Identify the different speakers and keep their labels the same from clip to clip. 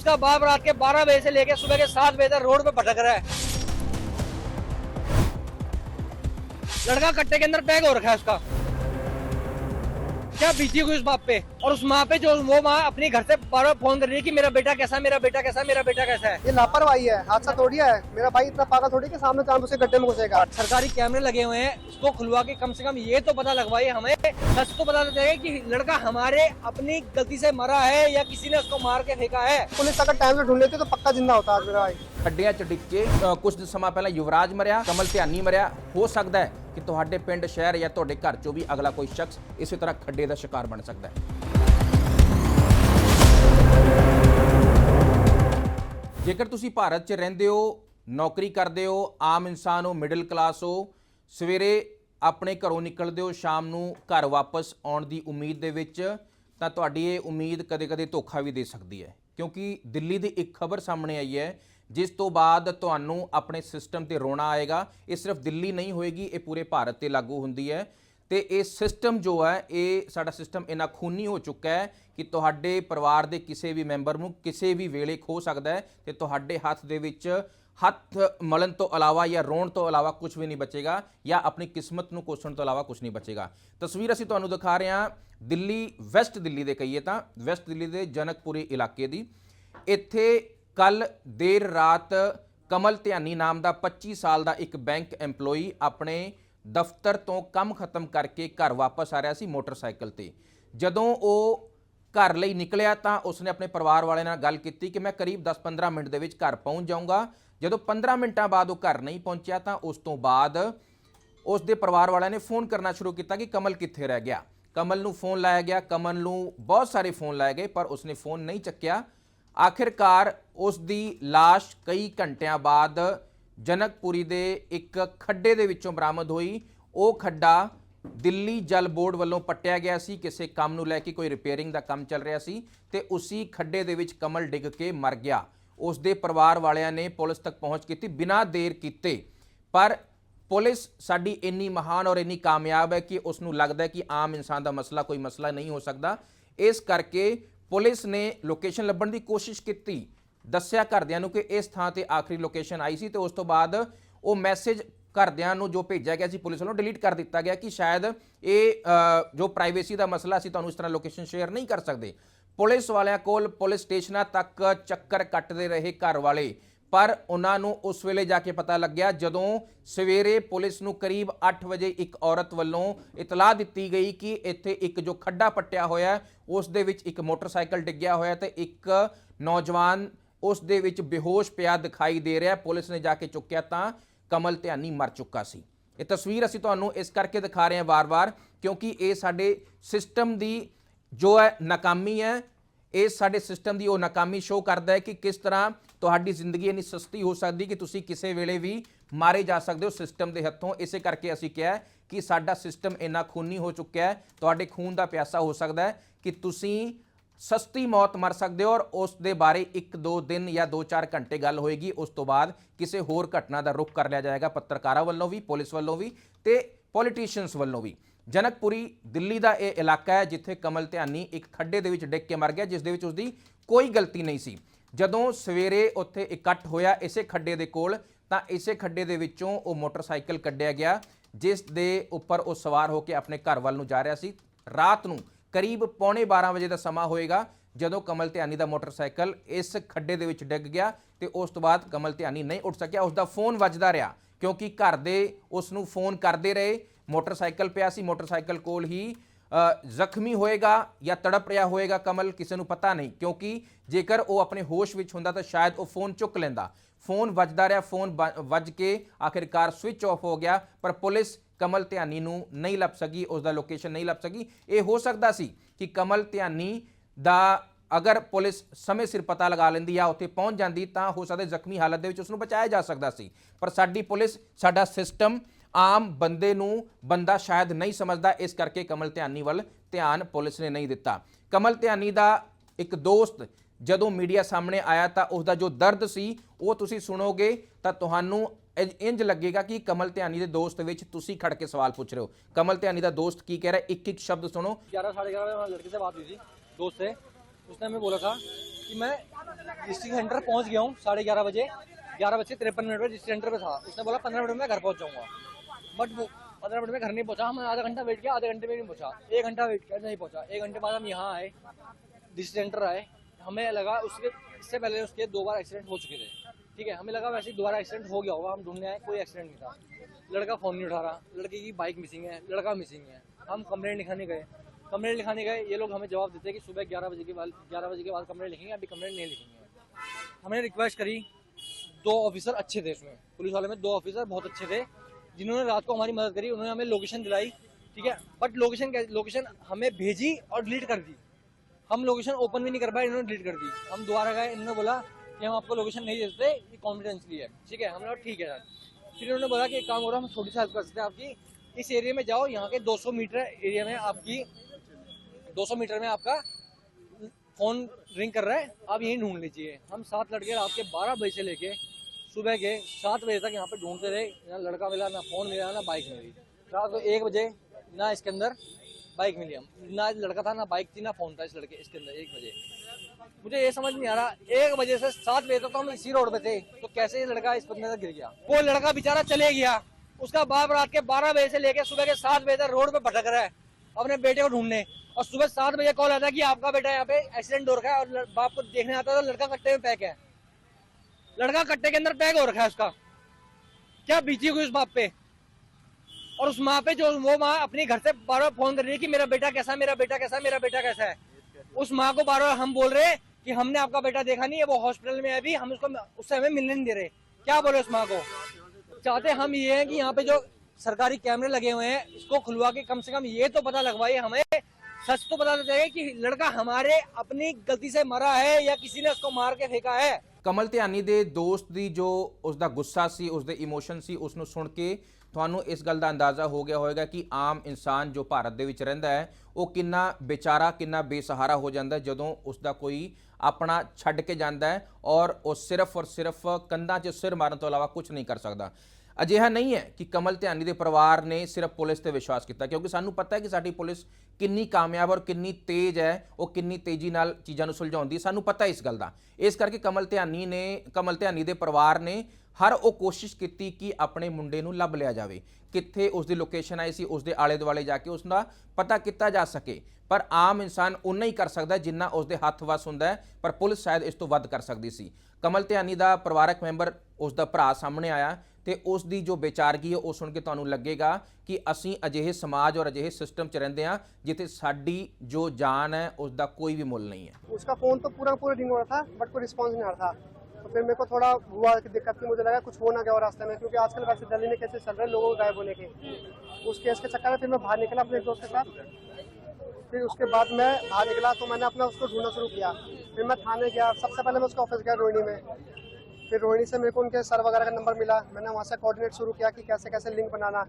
Speaker 1: उसका बाप रात के 12 बजे से लेकर सुबह के 7 बजे तक रोड पे भटक रहा है लड़का कट्टे के अंदर पैक हो रखा है उसका क्या बीती हुई उस बाप पे? और उस माँ पे जो वो माँ अपने घर से बार बार फ़ोन कर रही है कि मेरा बेटा कैसा मेरा बेटा कैसा मेरा बेटा कैसा है?
Speaker 2: ये लापरवाही है हादसा तोड़िया है। मेरा भाई इतना पागल थोड़ी कि सामने चाँद उसे गड्ढे में घुसेगा।
Speaker 1: सरकारी कैमरे लगे हुए हैं उसको खुलवा के कम से कम ये तो पता लगवाई हमें सच को पता चले की लड़का हमारे अपनी गलती से मरा है या किसी ने उसको मार के फेंका है।
Speaker 2: पुलिस अगर टाइम से ढूंढ लेते तो पक्का ज़िंदा होता आज मेरा भाई।
Speaker 3: खड्डिया चटिक के कुछ समय पहले युवराज मरिया कमल त्यानी मरिया हो सकता है ਕਿ ਤੁਹਾਡੇ ਪਿੰਡ, ਸ਼ਹਿਰ ਜਾਂ ਤੁਹਾਡੇ ਘਰ ਚੋਂ ਵੀ ਅਗਲਾ ਕੋਈ ਸ਼ਖਸ ਇਸੇ ਤਰ੍ਹਾਂ ਖੱਡੇ ਦਾ ਸ਼ਿਕਾਰ ਬਣ ਸਕਦਾ ਹੈ। ਜੇਕਰ ਤੁਸੀਂ ਭਾਰਤ 'ਚ ਰਹਿੰਦੇ ਹੋ, ਨੌਕਰੀ ਕਰਦੇ ਹੋ, ਆਮ ਇਨਸਾਨ ਹੋ ਮਿਡਲ ਕਲਾਸ ਹੋ, ਸਵੇਰੇ ਆਪਣੇ ਘਰੋਂ ਨਿਕਲਦੇ ਹੋ, ਸ਼ਾਮ ਨੂੰ ਘਰ ਵਾਪਸ ਆਉਣ ਦੀ ਉਮੀਦ ਦੇ ਵਿੱਚ, ਤਾਂ ਤੁਹਾਡੀ ਇਹ ਉਮੀਦ ਕਦੇ-ਕਦੇ ਧੋਖਾ ਵੀ ਦੇ ਸਕਦੀ ਹੈ। ਕਿਉਂਕਿ ਦਿੱਲੀ ਦੀ ਇੱਕ ਖਬਰ ਸਾਹਮਣੇ ਆਈ ਹੈ ਜਿਸ ਤੋਂ ਬਾਅਦ ਤੁਹਾਨੂੰ ਆਪਣੇ ਸਿਸਟਮ ਤੇ ਰੋਣਾ ਆਏਗਾ। ਇਹ ਸਿਰਫ ਦਿੱਲੀ ਨਹੀਂ ਹੋਏਗੀ, ਇਹ ਪੂਰੇ ਭਾਰਤ ਤੇ ਲਾਗੂ ਹੁੰਦੀ ਹੈ। ਤੇ ਇਹ ਸਿਸਟਮ ਜੋ ਹੈ, ਇਹ ਸਾਡਾ ਸਿਸਟਮ ਇੰਨਾ ਖੂਨੀ ਹੋ ਚੁੱਕਾ ਹੈ ਕਿ ਤੁਹਾਡੇ ਪਰਿਵਾਰ ਦੇ ਕਿਸੇ ਵੀ ਮੈਂਬਰ ਨੂੰ ਕਿਸੇ ਵੀ ਵੇਲੇ ਖੋ ਸਕਦਾ ਹੈ ਤੇ ਤੁਹਾਡੇ ਹੱਥ ਦੇ ਵਿੱਚ ਹੱਥ ਮਲਣ ਤੋਂ ਇਲਾਵਾ ਜਾਂ ਰੋਣ ਤੋਂ ਇਲਾਵਾ ਕੁਝ ਵੀ ਨਹੀਂ ਬਚੇਗਾ ਜਾਂ ਆਪਣੀ ਕਿਸਮਤ ਨੂੰ ਕੋਸਣ ਤੋਂ ਇਲਾਵਾ ਕੁਝ ਨਹੀਂ ਬਚੇਗਾ। ਤਸਵੀਰ ਅਸੀਂ ਤੁਹਾਨੂੰ ਦਿਖਾ ਰਹੇ ਹਾਂ ਦਿੱਲੀ, ਵੈਸਟ ਦਿੱਲੀ ਦੇ ਕਹੀਏ ਤਾਂ, ਵੈਸਟ ਦਿੱਲੀ ਦੇ ਜਨਕਪੁਰੀ ਇਲਾਕੇ ਦੀ। ਇੱਥੇ ਕੱਲ ਦੇਰ ਰਾਤ ਕਮਲ ਧਿਆਨੀ ਨਾਮ ਦਾ 25 ਸਾਲ ਦਾ ਇੱਕ ਬੈਂਕ EMPLOYE ਆਪਣੇ ਦਫ਼ਤਰ ਤੋਂ ਕੰਮ ਖਤਮ ਕਰਕੇ ਘਰ ਵਾਪਸ ਆ ਰਿਹਾ ਸੀ ਮੋਟਰਸਾਈਕਲ ਤੇ। ਜਦੋਂ ਉਹ ਘਰ ਲਈ ਨਿਕਲਿਆ ਤਾਂ ਉਸਨੇ ਆਪਣੇ ਪਰਿਵਾਰ ਵਾਲਿਆਂ ਨਾਲ ਗੱਲ ਕੀਤੀ ਕਿ ਮੈਂ ਕਰੀਬ 10-15 ਮਿੰਟ ਦੇ ਵਿੱਚ ਘਰ ਪਹੁੰਚ ਜਾਊਂਗਾ। ਜਦੋਂ 15 ਮਿੰਟਾਂ ਬਾਅਦ ਉਹ ਘਰ ਨਹੀਂ ਪਹੁੰਚਿਆ ਤਾਂ ਉਸ ਤੋਂ ਬਾਅਦ ਉਸ ਦੇ ਪਰਿਵਾਰ ਵਾਲਿਆਂ ਨੇ ਫੋਨ ਕਰਨਾ ਸ਼ੁਰੂ ਕੀਤਾ ਕਿ ਕਮਲ ਕਿੱਥੇ ਰਹਿ ਗਿਆ। ਕਮਲ ਨੂੰ ਫੋਨ ਲਾਇਆ ਗਿਆ। ਕਮਲ ਨੂੰ ਬਹੁਤ ਸਾਰੇ ਫੋਨ ਲਾਏ ਗਏ ਪਰ ਉਸਨੇ ਫੋਨ ਨਹੀਂ ਚੱਕਿਆ। ਆਖਿਰਕਾਰ ਉਸ ਦੀ লাশ ਕਈ ਘੰਟਿਆਂ ਬਾਅਦ ਜਨਕਪੁਰੀ ਦੇ ਇੱਕ ਖੱਡੇ ਦੇ ਵਿੱਚੋਂ ਬਰਾਮਦ ਹੋਈ। ਉਹ ਖੱਡਾ ਦਿੱਲੀ ਜਲ ਬੋਰਡ ਵੱਲੋਂ ਪੱਟਿਆ ਗਿਆ ਸੀ। ਕਿਸੇ ਕੰਮ ਨੂੰ ਲੈ ਕੇ ਕੋਈ ਰਿਪੇਅਰਿੰਗ ਦਾ ਕੰਮ ਚੱਲ ਰਿਹਾ ਸੀ ਤੇ ਉਸੇ ਖੱਡੇ ਦੇ ਵਿੱਚ ਕਮਲ ਡਿੱਗ ਕੇ ਮਰ ਗਿਆ। ਉਸ ਦੇ ਪਰਿਵਾਰ ਵਾਲਿਆਂ ਨੇ ਪੁਲਿਸ ਤੱਕ ਪਹੁੰਚ ਕੀਤੀ, ਬਿਨਾਂ ਦੇਰ ਕੀਤੇ। ਪਰ ਪੁਲਿਸ ਸਾਡੀ ਇੰਨੀ ਮਹਾਨ ਔਰ ਇੰਨੀ ਕਾਮਯਾਬ ਹੈ ਕਿ ਉਸ ਨੂੰ ਲੱਗਦਾ ਹੈ ਕਿ ਆਮ ਇਨਸਾਨ ਦਾ ਮਸਲਾ ਕੋਈ ਮਸਲਾ ਨਹੀਂ ਹੋ ਸਕਦਾ। ਇਸ ਕਰਕੇ ਪੁਲਿਸ ਨੇ ਲੋਕੇਸ਼ਨ ਲੱਭਣ ਦੀ ਕੋਸ਼ਿਸ਼ ਕੀਤੀ। ਦੱਸਿਆ ਘਰਦਿਆਂ ਨੂੰ ਕਿ ਇਸ ਥਾਂ ਤੇ ਆਖਰੀ ਲੋਕੇਸ਼ਨ ਆਈ ਸੀ ਤੇ ਉਸ ਤੋਂ ਬਾਅਦ ਉਹ ਮੈਸੇਜ ਘਰਦਿਆਂ ਨੂੰ ਜੋ ਭੇਜਿਆ ਗਿਆ ਸੀ ਪੁਲਿਸ ਵੱਲੋਂ ਡਿਲੀਟ ਕਰ ਦਿੱਤਾ ਗਿਆ ਕਿ ਸ਼ਾਇਦ ਇਹ ਜੋ ਪ੍ਰਾਈਵੇਸੀ ਦਾ ਮਸਲਾ ਸੀ ਤੁਹਾਨੂੰ ਇਸ ਤਰ੍ਹਾਂ ਲੋਕੇਸ਼ਨ ਸ਼ੇਅਰ ਨਹੀਂ ਕਰ ਸਕਦੇ। ਪੁਲਿਸ ਵਾਲਿਆਂ ਕੋਲ ਪੁਲਿਸ ਸਟੇਸ਼ਨਾਂ ਤੱਕ ਚੱਕਰ ਕੱਟਦੇ ਰਹੇ ਘਰ ਵਾਲੇ। ਪਰ ਉਹਨਾਂ ਨੂੰ ਉਸ ਵੇਲੇ ਜਾ ਕੇ ਪਤਾ ਲੱਗਿਆ ਜਦੋਂ ਸਵੇਰੇ ਪੁਲਿਸ ਨੂੰ ਕਰੀਬ 8 ਵਜੇ ਇੱਕ ਔਰਤ ਵੱਲੋਂ ਇਤਲਾਹ ਦਿੱਤੀ ਗਈ ਕਿ ਇੱਥੇ ਇੱਕ ਜੋ ਖੱਡਾ ਪੱਟਿਆ ਹੋਇਆ ਉਸ ਦੇ ਵਿੱਚ ਇੱਕ ਮੋਟਰਸਾਈਕਲ ਡਿੱਗਿਆ ਹੋਇਆ ਤੇ ਇੱਕ ਨੌਜਵਾਨ ਉਸ ਦੇ ਵਿੱਚ ਬੇਹੋਸ਼ ਪਿਆ ਦਿਖਾਈ ਦੇ ਰਿਹਾ। ਪੁਲਿਸ ਨੇ ਜਾ ਕੇ ਚੁੱਕਿਆ ਤਾਂ ਕਮਲ ਧਿਆਨੀ ਮਰ ਚੁੱਕਾ ਸੀ। ਇਹ ਤਸਵੀਰ ਅਸੀਂ ਤੁਹਾਨੂੰ ਇਸ ਕਰਕੇ ਦਿਖਾ ਰਹੇ ਹਾਂ ਵਾਰ-ਵਾਰ ਕਿਉਂਕਿ ਇਹ ਸਾਡੇ ਸਿਸਟਮ ਦੀ ਜੋ ਹੈ ਨਾਕਾਮੀ ਹੈ, ਇਹ ਸਾਡੇ ਸਿਸਟਮ ਦੀ ਉਹ ਨਾਕਾਮੀ ਸ਼ੋਅ ਕਰਦਾ ਹੈ ਕਿ ਕਿਸ ਤਰ੍ਹਾਂ ਤੁਹਾਡੀ ਜ਼ਿੰਦਗੀ ਇੰਨੀ ਸਸਤੀ ਹੋ ਸਕਦੀ ਕਿ ਤੁਸੀਂ ਕਿਸੇ ਵੇਲੇ ਵੀ ਮਾਰੇ ਜਾ ਸਕਦੇ ਹੋ ਸਿਸਟਮ ਦੇ ਹੱਥੋਂ। ਇਸੇ ਕਰਕੇ ਅਸੀਂ ਕਿਹਾ ਕਿ ਸਾਡਾ ਸਿਸਟਮ ਇੰਨਾ ਖੂਨੀ ਹੋ ਚੁੱਕਿਆ ਹੈ। ਤੁਹਾਡੇ ਖੂਨ ਦਾ ਪਿਆਸਾ ਹੋ ਸਕਦਾ ਹੈ ਕਿ ਤੁਸੀਂ ਸਸਤੀ ਮੌਤ ਮਰ ਸਕਦੇ ਹੋ ਔਰ ਉਸ ਦੇ ਬਾਰੇ 1-2 ਦਿਨ ਜਾਂ 2-4 ਘੰਟੇ ਗੱਲ ਹੋਏਗੀ। ਉਸ ਤੋਂ ਬਾਅਦ ਕਿਸੇ ਹੋਰ ਘਟਨਾ ਦਾ ਰੁਖ ਕਰ ਲਿਆ ਜਾਏਗਾ ਪੱਤਰਕਾਰਾਂ ਵੱਲੋਂ ਵੀ, ਪੁਲਿਸ ਵੱਲੋਂ ਵੀ ਤੇ ਪੋਲੀਟੀਸ਼ੀਅਨਸ ਵੱਲੋਂ ਵੀ। ਜਨਕਪੁਰੀ ਦਿੱਲੀ ਦਾ ਇਹ ਇਲਾਕਾ ਹੈ ਜਿੱਥੇ ਕਮਲ ਧਿਆਨੀ ਇੱਕ ਖੱਡੇ ਦੇ ਵਿੱਚ ਡਿੱਗ ਕੇ ਮਰ ਗਿਆ, ਜਿਸ ਦੇ ਵਿੱਚ ਉਸਦੀ ਕੋਈ ਗਲਤੀ ਨਹੀਂ ਸੀ। ਜਦੋਂ ਸਵੇਰੇ ਉੱਥੇ ਇਕੱਠ ਹੋਇਆ ਇਸੇ ਖੱਡੇ ਦੇ ਕੋਲ, ਤਾਂ ਇਸੇ ਖੱਡੇ ਦੇ ਵਿੱਚੋਂ ਉਹ ਮੋਟਰਸਾਈਕਲ ਕੱਢਿਆ ਗਿਆ, ਜਿਸ ਦੇ ਉੱਪਰ ਉਹ ਸਵਾਰ ਹੋ ਕੇ ਆਪਣੇ ਘਰ ਵੱਲ ਨੂੰ ਜਾ ਰਿਹਾ ਸੀ। ਰਾਤ ਨੂੰ ਕਰੀਬ ਪੌਣੇ 12 ਵਜੇ ਦਾ ਸਮਾਂ ਹੋਏਗਾ, ਜਦੋਂ ਕਮਲ ਧਿਆਨੀ ਦਾ ਮੋਟਰਸਾਈਕਲ ਇਸ ਖੱਡੇ ਦੇ ਵਿੱਚ ਡਿੱਗ ਗਿਆ ਤੇ ਉਸ ਤੋਂ ਬਾਅਦ ਕਮਲ ਧਿਆਨੀ ਨਹੀਂ ਉੱਠ ਸਕਿਆ। ਉਸ ਦਾ ਫੋਨ ਵੱਜਦਾ ਰਿਹਾ, ਕਿਉਂਕਿ ਘਰ ਦੇ ਉਸ ਨੂੰ ਫੋਨ ਕਰਦੇ ਰਹੇ। ਮੋਟਰਸਾਈਕਲ ਪਿਆ ਸੀ, ਮੋਟਰਸਾਈਕਲ ਕੋਲ ਹੀ ਜ਼ਖਮੀ ਹੋਏਗਾ ਜਾਂ ਤੜਪ ਰਿਹਾ ਹੋਏਗਾ ਕਮਲ, ਕਿਸੇ ਨੂੰ ਪਤਾ ਨਹੀਂ, ਕਿਉਂਕਿ ਜੇਕਰ ਉਹ ਆਪਣੇ ਹੋਸ਼ ਵਿੱਚ ਹੁੰਦਾ ਤਾਂ ਸ਼ਾਇਦ ਉਹ ਫੋਨ ਚੁੱਕ ਲੈਂਦਾ। ਫੋਨ ਵੱਜਦਾ ਰਿਹਾ, ਫੋਨ ਬ- ਵੱਜ ਕੇ ਆਖਿਰਕਾਰ ਸਵਿਚ ਆਫ ਹੋ ਗਿਆ, ਪਰ ਪੁਲਿਸ ਕਮਲ ਧਿਆਨੀ ਨੂੰ ਨਹੀਂ ਲੱਭ ਸਕੀ, ਉਸ ਦਾ ਲੋਕੇਸ਼ਨ ਨਹੀਂ ਲੱਭ ਸਕੀ। ਇਹ ਹੋ ਸਕਦਾ ਸੀ ਕਿ ਕਮਲ ਧਿਆਨੀ ਦਾ ਅਗਰ ਪੁਲਿਸ ਸਮੇਂ ਸਿਰ ਪਤਾ ਲਗਾ ਲੈਂਦੀ ਆ, ਉੱਥੇ ਪਹੁੰਚ ਜਾਂਦੀ, ਤਾਂ ਹੋ ਸਕਦਾ ਜ਼ਖਮੀ ਹਾਲਤ ਦੇ ਵਿੱਚ ਉਸ ਨੂੰ ਬਚਾਇਆ ਜਾ ਸਕਦਾ ਸੀ। ਪਰ ਸਾਡੀ ਪੁਲਿਸ, ਸਾਡਾ ਸਿਸਟਮ ਆਮ ਬੰਦੇ ਨੂੰ ਬੰਦਾ ਸ਼ਾਇਦ ਨਹੀਂ ਸਮਝਦਾ ਇਸ ਕਰਕੇ ਕਮਲ ਧਿਆਨੀ ਵੱਲ ਧਿਆਨ ਪੁਲਿਸ ਨੇ ਨਹੀਂ ਦਿੱਤਾ ਕਮਲ ਧਿਆਨੀ ਦਾ ਇੱਕ ਦੋਸਤ ਜਦੋਂ ਮੀਡੀਆ ਸਾਹਮਣੇ ਆਇਆ ਤਾਂ ਉਸ ਦਾ ਜੋ ਦਰਦ ਸੀ ਉਹ ਤੁਸੀਂ ਸੁਣੋਗੇ ਤਾਂ ਤੁਹਾਨੂੰ ਇੰਜ- ਇੰਜ ਲੱਗੇਗਾ ਕਿ ਕਮਲ ਧਿਆਨੀ ਦੇ ਦੋਸਤ ਵਿੱਚ ਤੁਸੀਂ ਖੜ ਕੇ ਸਵਾਲ ਪੁੱਛ ਰਹੇ ਹੋ ਕਮਲ ਧਿਆਨੀ ਦਾ ਦੋਸਤ ਕੀ ਕਹਿ ਰਿਹਾ ਇੱਕ ਇੱਕ ਸ਼ਬਦ ਸੁਣੋ
Speaker 1: ग्यारह साढ़े ग्यारह बजे लड़के से बात हुई थी दोस्त से उसने हमें बोला था कि मैं डिस्ट्रिक्ट सेंटर पहुंच गया हूँ साढ़े ग्यारह बजे ग्यारह बजे तिरपन मिनट में डिस्ट्रिक्ट सेंटर पे था उसने बोला पंद्रह मिनट में घर पहुंच जाऊंगा बट वो पंद्रह मिनट में घर नहीं पहुँचा हम आधा घंटा वेट किया, आधे घंटे में नहीं पहुँचा। एक घंटा वेट किया, नहीं पहुँचा। एक घंटे बाद हम यहाँ आए डिस्ट्रिक्ट सेंटर आए। हमें लगा उसके, इससे पहले उसके दो बार एक्सीडेंट हो चुके थे। ठीक है, हमें लगा वैसे ही दोबारा एक्सीडेंट हो गया होगा, हम ढूँढने आए, कोई एक्सीडेंट नहीं था। लड़का फ़ोन नहीं उठा रहा, लड़के की बाइक मिसिंग है, लड़का मिसिंग है। हम कंप्लेंट लिखाने गए। कंप्लेंट लिखाने गए, ये लोग हमें जवाब देते हैं कि सुबह ग्यारह बजे के बाद, ग्यारह बजे के बाद कंप्लेंट लिखेंगे, अभी कंप्लेंट नहीं लिखेंगे। हमने रिक्वेस्ट करी, दो ऑफिसर अच्छे थे उसमें। पुलिस वाले में दो ऑफिसर बहुत अच्छे थे। जिन्होंने रात को हमारी मदद करी, उन्होंने हमें लोकेशन दिलाई, ठीक है? बट लोकेशन लोकेशन हमें भेजी और डिलीट कर दी। हम लोकेशन ओपन भी नहीं कर पाए, इन्होंने डिलीट कर दी। हम दोबारा गए, इन्होंने बोला कि हम आपको लोकेशन नहीं दे सकते, ये कॉन्फिडेंशियली है, ठीक है? हमने ठीक है सर फिर इन्होंने बोला कि एक काम करो, हम छोटी सी हेल्प कर सकते हैं आपकी। इस एरिया में जाओ, यहाँ के 200 मीटर एरिया में आपकी 200 मीटर में आपका फ़ोन रिंग कर रहा है, आप यहीं ढूंढ लीजिए। हम सात लड़के रात के 12 बजे से लेके सुबह के सात बजे तक यहाँ पे ढूंढते रहे, ना लड़का मिला, ना फ़ोन मिला, ना बाइक मिली। रात को एक बजे ना इसके अंदर बाइक मिली हम। ना लड़का था, ना बाइक थी, ना फ़ोन था इस लड़के, इसके अंदर एक बजे। मुझे ये समझ नहीं आ रहा, एक बजे से सात बजे तक तो हम इसी रोड पे थे तो कैसे ये लड़का इस बंदे तक गिर गया? वो लड़का बेचारा चले गया। उसका बाप रात के बारह बजे से लेके सुबह के सात बजे तक रोड पे भटक रहा है, अपने बेटे को ढूँढने। और सुबह सात बजे कॉल आता है कि आपका बेटा यहाँ पे एक्सीडेंट हो रखा है और बाप को देखने आता है तो लड़का कट्टे में पैक है। लड़का कट्टे के अंदर पैक हो रखा है उसका। क्या बीती हुई उस बाप पे? और उस माँ पे जो वो माँ अपने घर से बार बार फ़ोन कर रही है कि मेरा बेटा कैसा है, मेरा बेटा कैसा है, मेरा बेटा कैसा है? उस माँ को बार बार हम बोल रहे हैं कि हमने आपका बेटा देखा नहीं है वो हॉस्पिटल में है अभी हम उसको उससे हमें मिलने नहीं दे रहे। क्या बोले उस माँ को? चाहते हम ये हैं कि यहाँ पे जो सरकारी कैमरे लगे हुए हैं इसको खुलवा के कम से कम ये तो पता लगवाइए हमें सच तो पता चले कि लड़का हमारे अपनी गलती से मरा है या किसी ने उसको मार के फेंका है।
Speaker 3: ਕਮਲ ਧਿਆਨੀ ਦੇ ਦੋਸਤ ਦੀ ਜੋ ਉਸ ਦਾ ਗੁੱਸਾ ਸੀ ਉਸ ਦੇ ਇਮੋਸ਼ਨ ਸੀ ਉਸ ਨੂੰ ਸੁਣ ਕੇ ਤੁਹਾਨੂੰ ਇਸ ਗੱਲ ਦਾ ਅੰਦਾਜ਼ਾ ਹੋ ਗਿਆ ਹੋਵੇਗਾ ਕਿ ਆਮ ਇਨਸਾਨ ਜੋ ਭਾਰਤ ਦੇ ਵਿੱਚ ਰਹਿੰਦਾ ਹੈ, ਉਹ ਕਿੰਨਾ ਵਿਚਾਰਾ ਕਿੰਨਾ ਬੇਸਹਾਰਾ ਹੋ ਜਾਂਦਾ ਜਦੋਂ ਉਸ ਦਾ ਕੋਈ ਆਪਣਾ ਛੱਡ ਕੇ ਜਾਂਦਾ ਹੈ ਔਰ ਉਹ ਸਿਰਫ ਔਰ ਸਿਰਫ ਕੰਧਾਂ 'ਚ ਸਿਰ ਮਾਰਨ ਤੋਂ ਇਲਾਵਾ ਕੁਝ ਨਹੀਂ ਕਰ ਸਕਦਾ। ਅਜਿਹਾ ਨਹੀਂ ਹੈ ਕਿ ਕਮਲ ਧਿਆਨੀ ਦੇ ਪਰਿਵਾਰ ਨੇ ਸਿਰਫ ਪੁਲਿਸ ਤੇ ਵਿਸ਼ਵਾਸ ਕੀਤਾ, ਕਿਉਂਕਿ ਸਾਨੂੰ ਪਤਾ ਹੈ ਕਿ ਸਾਡੀ ਪੁਲਿਸ ਕਿੰਨੀ ਕਾਮਯਾਬ ਔਰ ਕਿੰਨੀ ਤੇਜ਼ ਹੈ, ਉਹ ਕਿੰਨੀ ਤੇਜ਼ੀ ਨਾਲ ਚੀਜ਼ਾਂ ਨੂੰ ਸੁਲਝਾਉਂਦੀ ਸਾਨੂੰ ਪਤਾ ਇਸ ਗੱਲ ਦਾ। ਇਸ ਕਰਕੇ ਕਮਲ ਧਿਆਨੀ ਨੇ, ਕਮਲ ਧਿਆਨੀ ਦੇ ਪਰਿਵਾਰ ਨੇ ਹਰ ਉਹ ਕੋਸ਼ਿਸ਼ ਕੀਤੀ ਕਿ ਆਪਣੇ ਮੁੰਡੇ ਨੂੰ ਲੱਭ ਲਿਆ ਜਾਵੇ। ਕਿੱਥੇ ਉਸ ਦੀ ਲੋਕੇਸ਼ਨ ਆਈ ਸੀ, ਉਸ ਦੇ ਆਲੇ ਦੁਆਲੇ ਜਾ ਕੇ ਉਸ ਦਾ ਪਤਾ ਕੀਤਾ ਜਾ ਸਕੇ। ਪਰ ਆਮ ਇਨਸਾਨ ਉਨਾ ਹੀ ਕਰ ਸਕਦਾ ਜਿੰਨਾ ਉਸ ਦੇ ਹੱਥ ਵਸ ਹੁੰਦਾ ਹੈ, ਪਰ ਪੁਲਿਸ ਸ਼ਾਇਦ ਇਸ ਤੋਂ ਵੱਧ ਕਰ ਸਕਦੀ ਸੀ। ਕਮਲ ਧਿਆਨੀ ਦਾ ਪਰਿਵਾਰਕ ਮੈਂਬਰ ਉਸ ਦਾ ਭਰਾ ਸਾਹਮਣੇ ਆਇਆ ਤੇ ਉਸ ਦੀ ਜੋ ਬੇਚਾਰਗੀ ਹੈ ਉਹ ਸੁਣ ਕੇ ਤੁਹਾਨੂੰ ਲੱਗੇਗਾ ਕਿ ਅਸੀਂ ਅਜਿਹੇ ਸਮਾਜ ਔਰ ਅਜਿਹੇ ਸਿਸਟਮ 'ਚ ਰਹਿੰਦੇ ਹਾਂ ਜਿੱਥੇ ਸਾਡੀ ਜੋ ਜਾਨ ਹੈ ਉਸ ਦਾ ਕੋਈ ਵੀ ਮੁੱਲ ਨਹੀਂ ਹੈ
Speaker 2: उसका फोन तो पूरा पूरा रिंग हो रहा था बट कोई रिस्पॉन्स नहीं आ रहा था तो फिर मेरे को थोड़ा हुआ कि दिक्कत की मुझे लगा कुछ हो ना गया और रास्ते में क्योंकि आजकल वैसे दिल्ली में केसेस चल रहे हैं लोगों को गायब होने के उस केस के चक्कर में फिर मैं बाहर निकला अपने एक दोस्त के साथ फिर उसके बाद मैं बाहर निकला तो मैंने अपना उसको ढूंढना शुरू किया फिर मैं थाने गया सबसे पहले मैं उसका ऑफिस गया रोहिणी में फिर रोहिणी से मेरे को उनके सर वगैरह का नंबर मिला। मैंने वहाँ से कोऑर्डिनेट शुरू किया कि कैसे कैसे लिंक बनाना।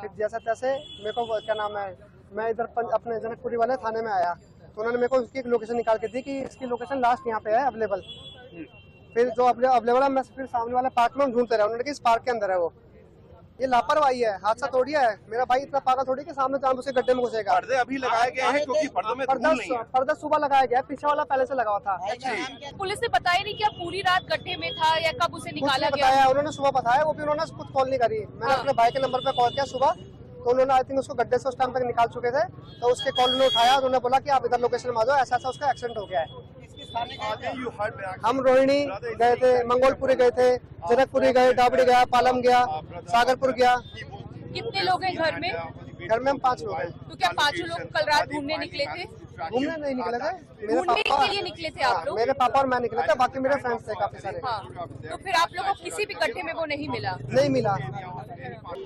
Speaker 2: फिर जैसे तैसे मेरे को क्या नाम है मैं इधर अपने जनकपुरी वाले थाने में आया। तो उन्होंने मेरे को उसकी एक लोकेशन निकाल के दी कि इसकी लोकेशन लास्ट यहाँ पे है अवेलेबल फिर जो अवेलेबल है मैं फिर सामने वाले पार्क में ढूंढते रहे। उन्होंने कि इस पार्क के अंदर है वो। ये लापरवाही है। हादसा थोड़ी है। मेरा भाई इतना पागल थोड़ी कि सामने चाँद उसे गड्ढे में घुसेगा।
Speaker 4: पर्दे अभी लगाए गए हैं क्योंकि पर्दों में
Speaker 2: पर्दा
Speaker 4: नहीं है।
Speaker 2: पर्दा सुबह लगाया गया पीछे वाला पहले से लगा हुआ था।
Speaker 5: पुलिस ने बताया नहीं क्या पूरी रात गड्ढे में था या कब उसे निकाला गया?
Speaker 2: बताया उन्होंने सुबह बताया वो भी उन्होंने कुछ कॉल नहीं करी। मैंने
Speaker 5: हाँ।
Speaker 2: अपने भाई के नंबर पर कॉल किया सुबह तो उन्होंने आई थिंक उसको गड्ढे से उस टाइम तक निकाल चुके थे तो उसके कॉल उन्होंने उठाया उन्होंने बोला कि आप इधर लोकेशन में आ जाओ ऐसा ऐसा उसका एक्सीडेंट हो गया है। हम रोहिणी गए थे मंगोलपुरी गए थे जनकपुरी गए डाबड़ी गया पालम गया सागरपुर गया।
Speaker 5: कितने लोग हैं घर में?
Speaker 2: घर में हम पाँच लोग हैं।
Speaker 5: तो क्या पाँचों लोग कल रात घूमने निकले थे?
Speaker 2: घूमने नहीं निकले थे मेरे
Speaker 5: ढूंढने
Speaker 2: पापा
Speaker 5: के लिए निकले थे आप
Speaker 2: हाँ,
Speaker 5: लोग
Speaker 2: मेरे पापा और मैं निकले थे बाकी मेरे फ्रेंड्स थे काफी सारे
Speaker 5: हाँ तो फिर आप लोगों को किसी भी गड्ढे में वो नहीं मिला
Speaker 2: नहीं मिला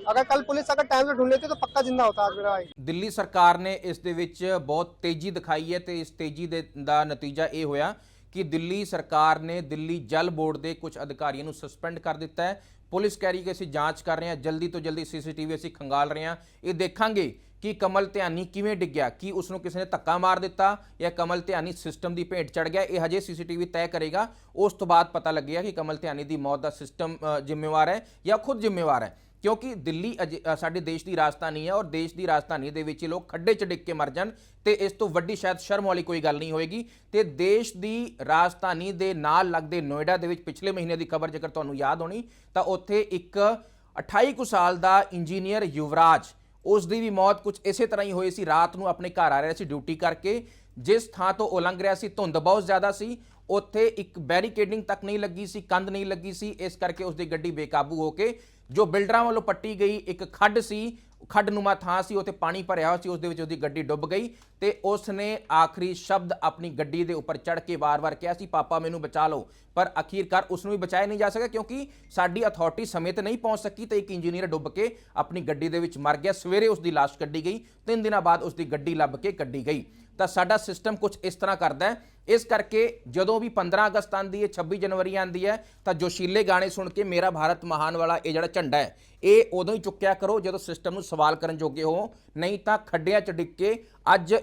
Speaker 2: अगर कल पुलिस अगर टाइम से ढूंढ लेती तो पक्का जिंदा होता आज मेरा भाई
Speaker 3: ਦਿੱਲੀ ਸਰਕਾਰ ਨੇ ਇਸ ਦੇ ਵਿੱਚ ਬਹੁਤ ਤੇਜ਼ੀ ਦਿਖਾਈ ਹੈ ਤੇ ਇਸ ਤੇਜ਼ੀ ਦੇ ਦਾ ਨਤੀਜਾ ਇਹ ਹੋਇਆ ਕਿ ਦਿੱਲੀ ਸਰਕਾਰ ਨੇ ਦਿੱਲੀ ਜਲ ਬੋਰਡ ਦੇ ਕੁਝ ਅਧਿਕਾਰੀਆਂ ਨੂੰ ਸਸਪੈਂਡ ਕਰ ਦਿੱਤਾ ਹੈ ਪੁਲਿਸ ਕਹਿ ਰਹੀ ਹੈ ਕਿ ਅਸੀਂ ਜਾਂਚ ਕਰ ਰਹੇ ਹਾਂ ਜਲਦੀ ਤੋਂ ਜਲਦੀ ਸੀਸੀਟੀਵੀ ਅਸੀਂ ਖੰਗਾਲ ਰਹੇ ਹਾਂ ਇਹ ਦੇਖਾਂਗੇ ਕਿ ਕਮਲ ਧਿਆਨੀ ਕਿਵੇਂ ਡਿੱਗਿਆ? ਕੀ ਉਸ ਨੂੰ ਕਿਸੇ ਨੇ ਧੱਕਾ ਮਾਰ ਦਿੱਤਾ ਜਾਂ ਕਮਲ ਧਿਆਨੀ ਸਿਸਟਮ ਦੀ ਭੇਟ ਚੜ ਗਿਆ? ਇਹ ਹਜੇ ਸੀਸੀਟੀਵੀ ਤੈਅ ਕਰੇਗਾ। ਉਸ ਤੋਂ ਬਾਅਦ ਪਤਾ ਲੱਗੇਗਾ ਕਿ ਕਮਲ ਧਿਆਨੀ ਦੀ ਮੌਤ ਦਾ ਸਿਸਟਮ ਜ਼ਿੰਮੇਵਾਰ ਹੈ ਜਾਂ ਖੁਦ ਜ਼ਿੰਮੇਵਾਰ ਹੈ। ਕਿਉਂਕਿ ਦਿੱਲੀ ਅਜੇ- ਸਾਡੇ ਦੇਸ਼ ਦੀ ਰਾਜਧਾਨੀ ਹੈ ਔਰ ਦੇਸ਼ ਦੀ ਰਾਜਧਾਨੀ ਦੇ ਵਿੱਚ ਹੀ ਲੋਕ ਖੱਡੇ 'ਚ ਡਿੱਗ ਕੇ ਮਰ ਜਾਣ ਤੇ ਇਸ ਤੋਂ ਵੱਡੀ ਸ਼ਾਇਦ ਸ਼ਰਮ ਵਾਲੀ ਕੋਈ ਗੱਲ ਨਹੀਂ ਹੋਏਗੀ। ਤੇ ਦੇਸ਼ ਦੀ ਰਾਜਧਾਨੀ ਦੇ ਨਾਲ ਲੱਗਦੇ ਨੋਇਡਾ ਦੇ ਵਿੱਚ ਪਿਛਲੇ ਮਹੀਨੇ ਦੀ ਖਬਰ ਜੇਕਰ ਤੁਹਾਨੂੰ ਯਾਦ ਹੋਣੀ, ਤਾਂ ਉੱਥੇ ਇੱਕ 28 ਕੁ ਸਾਲ ਦਾ ਇੰਜੀਨੀਅਰ ਯੁਵਰਾਜ ਉਸ ਦੀ ਵੀ ਮੌਤ ਕੁਝ ਇਸੇ ਤਰ੍ਹਾਂ ਹੀ ਹੋਈ ਸੀ। ਰਾਤ ਨੂੰ ਆਪਣੇ ਘਰ ਆ ਰਿਹਾ ਸੀ ਡਿਊਟੀ ਕਰਕੇ। ਜਿਸ ਥਾਂ ਤੋਂ ਉਹ ਲੰਘ ਰਿਹਾ ਸੀ, ਧੁੰਦ ਬਹੁਤ ਜ਼ਿਆਦਾ ਸੀ। ਉੱਥੇ ਇੱਕ ਬੈਰੀਕੇਡਿੰਗ ਤੱਕ ਨਹੀਂ ਲੱਗੀ ਸੀ, ਕੰਧ ਨਹੀਂ ਲੱਗੀ ਸੀ। ਇਸ ਕਰਕੇ ਉਸ ਦੀ ਗੱਡੀ ਬੇਕਾਬੂ ਹੋ ਕੇ, ਜੋ ਬਿਲਡਰਾਂ ਵੱਲੋਂ ਪੱਟੀ ਗਈ, ਇੱਕ ਖੱਡ ਸੀ। ਖੱਡਨੁਮਾ ਥਾਂ ਸੀ, ਉੱਥੇ ਪਾਣੀ ਭਰਿਆ ਹੋਇਆ ਸੀ, ਉਸ ਦੇ ਵਿੱਚ ਉਹਦੀ ਗੱਡੀ ਡੁੱਬ ਗਈ ਤੇ ਉਸ ਨੇ ਆਖਰੀ ਸ਼ਬਦ ਆਪਣੀ ਗੱਡੀ ਦੇ ਉੱਪਰ ਚੜ ਕੇ ਵਾਰ-ਵਾਰ ਕਿਹਾ ਸੀ, ਪਾਪਾ, ਮੈਨੂੰ ਬਚਾ ਲਓ। ਪਰ ਅਖੀਰਕਾਰ ਉਸ ਨੂੰ ਵੀ ਬਚਾਇਆ ਨਹੀਂ ਜਾ ਸਕਿਆ ਕਿਉਂਕਿ ਸਾਡੀ ਅਥਾਰਟੀ ਸਮੇਂ ਤੇ ਨਹੀਂ ਪਹੁੰਚ ਸਕੀ ਤੇ ਇੱਕ ਇੰਜੀਨੀਅਰ ਡੁੱਬ ਕੇ ਆਪਣੀ ਗੱਡੀ ਦੇ ਵਿੱਚ ਮਰ ਗਿਆ। ਸਵੇਰੇ ਉਸ ਦੀ ਲਾਸ਼ ਕੱਢੀ ਗਈ, ਤਿੰਨ ਦਿਨਾਂ ਬਾਅਦ ਉਸ ਦੀ ਗੱਡੀ ਲੱਭ ਕੇ ਕੱਢੀ ਗਈ। ਤਾਂ ਸਾਡਾ ਸਿਸਟਮ ਕੁਝ ਇਸ ਤਰ੍ਹਾਂ ਕਰਦਾ ਹੈ। ਇਸ ਕਰਕੇ ਜਦੋਂ ਵੀ 15 ਅਗਸਤ ਆਂਦੀ ਹੈ 26 ਜਨਵਰੀ ਆਂਦੀ ਹੈ ਤਾਂ ਜੋਸ਼ੀਲੇ ਗਾਣੇ ਸੁਣ ਕੇ ਮੇਰਾ ਭਾਰਤ ਮਹਾਨ ਵਾਲਾ ਇਹ ਜਿਹੜਾ ਝੰਡਾ ਹੈ ਇਹ ਉਦੋਂ ਹੀ ਚੁੱਕਿਆ ਕਰੋ ਜਦੋਂ ਸਿਸਟਮ ਨੂੰ ਸਵਾਲ ਕਰਨ ਜੋਗੇ ਹੋ। ਨਹੀਂ ਤਾਂ ਖੱਡਿਆਂ 'ਚ ਡਿੱਗ ਕੇ ਅੱਜ ਅ,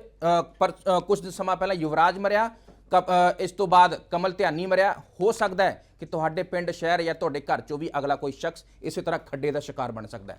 Speaker 3: ਪਰ ਅ, ਕੁਝ ਸਮਾਂ ਪਹਿਲਾਂ ਯੁਵਰਾਜ ਮਰਿਆ ਕ- ਇਸ ਤੋਂ ਬਾਅਦ ਕਮਲ ਧਿਆਨੀ ਮਰਿਆ। ਹੋ ਸਕਦਾ ਹੈ ਕਿ ਤੁਹਾਡੇ ਪਿੰਡ ਸ਼ਹਿਰ ਜਾਂ ਤੁਹਾਡੇ ਘਰ 'ਚੋਂ ਵੀ ਅਗਲਾ ਕੋਈ ਸ਼ਖਸ ਇਸੇ ਤਰ੍ਹਾਂ ਖੱਡੇ ਦਾ ਸ਼ਿਕਾਰ ਬਣ ਸਕਦਾ ਹੈ।